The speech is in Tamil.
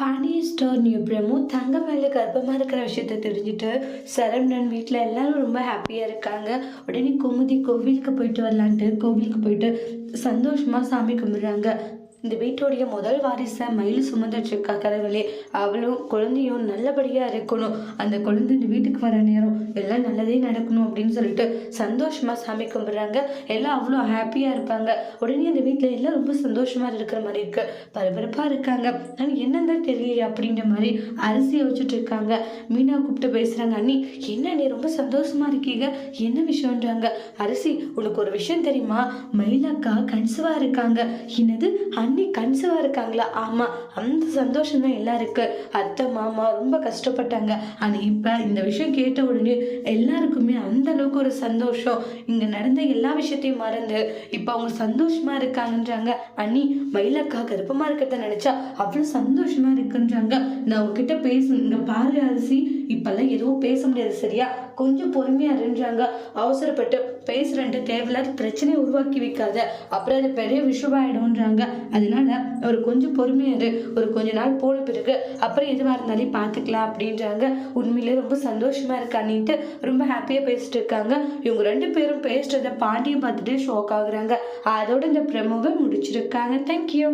பாண்டியன் ஸ்டோர் நியூ பிரமு தங்க மேலே கர்ப்பமாக இருக்கிற விஷயத்த தெரிஞ்சுட்டு சரவணன் வீட்டில் எல்லாரும் ரொம்ப ஹாப்பியாக இருக்காங்க. உடனே குமுதி கோவிலுக்கு போயிட்டு வரலான்ட்டு கோவிலுக்கு போயிட்டு சந்தோஷமாக சாமி கும்பிட்றாங்க. இந்த வீட்டுடைய முதல் வாரிசை மயில் சுமந்துட்டு இருக்கா கடவுளே அவளும் குழந்தையும் நல்லபடியாக இருக்கணும். அந்த குழந்தை இந்த வீட்டுக்கு வர நேரம் எல்லாம் நல்லதே நடக்கணும் அப்படின்னு சொல்லிட்டு சந்தோஷமாக சாமி கும்பிடுறாங்க. எல்லாம் அவ்வளோ ஹாப்பியாக இருப்பாங்க. உடனே அந்த வீட்டில் எல்லாம் ரொம்ப சந்தோஷமாக இருக்கிற மாதிரி இருக்கு. பரபரப்பாக இருக்காங்க. ஆனால் என்னன்னு தெரியலையே அப்படின்ற மாதிரி அரிசி வச்சுட்டு இருக்காங்க. மீனா கூப்பிட்டு பேசுகிறாங்க அண்ணி என்ன நீ ரொம்ப சந்தோஷமா இருக்கீங்க? என்ன விஷயம்ன்றாங்க? அரிசி உனக்கு ஒரு விஷயம் தெரியுமா? மயிலாக்கா கன்சுவாக இருக்காங்க. என்னது? அண்ணி கன்சவா இருக்காங்களா? ஆமா அந்த சந்தோஷம் தான் எல்லாருக்கு. அத்தை மாமா ரொம்ப கஷ்டப்பட்டாங்க. ஆனால் இப்போ இந்த விஷயம் கேட்ட உடனே எல்லாருக்குமே அந்த அளவுக்கு ஒரு சந்தோஷம். இங்கே நடந்த எல்லா விஷயத்தையும் மறந்து இப்போ அவங்க சந்தோஷமா இருக்காங்கன்றாங்க. அண்ணி மயிலக்கா கருப்பமாக இருக்கிறத நினச்சா அவ்வளோ சந்தோஷமா இருக்குன்றாங்க. நான் உங்ககிட்ட பேசணும். இங்கே பாரு அரிசி. இப்பெல்லாம் எதுவும் பேச முடியாது சரியா? கொஞ்சம் பொறுமையாக இருன்றாங்க. அவசரப்பட்டு பேசுகிறேன்ட்டு தேவையில்லாத பிரச்சனையை உருவாக்கி வைக்காத. அப்புறம் அது பெரிய விஷயமாயிடும்ன்றாங்க அதனால ஒரு கொஞ்சம் பொறுமையாக ஒரு கொஞ்ச நாள் போன பிறகு அப்புறம் எதுவாக இருந்தாலும் பார்த்துக்கலாம் அப்படின்றாங்க. உண்மையிலே ரொம்ப சந்தோஷமா இருக்கான்னுட்டு ரொம்ப ஹாப்பியாக பேசிட்டு இருக்காங்க. இவங்க ரெண்டு பேரும் பேசுறத பாண்டியை பார்த்துட்டு ஷோக் ஆகுறாங்க. அதோட இந்த ப்ரெமோவை முடிச்சிருக்காங்க. தேங்க்யூ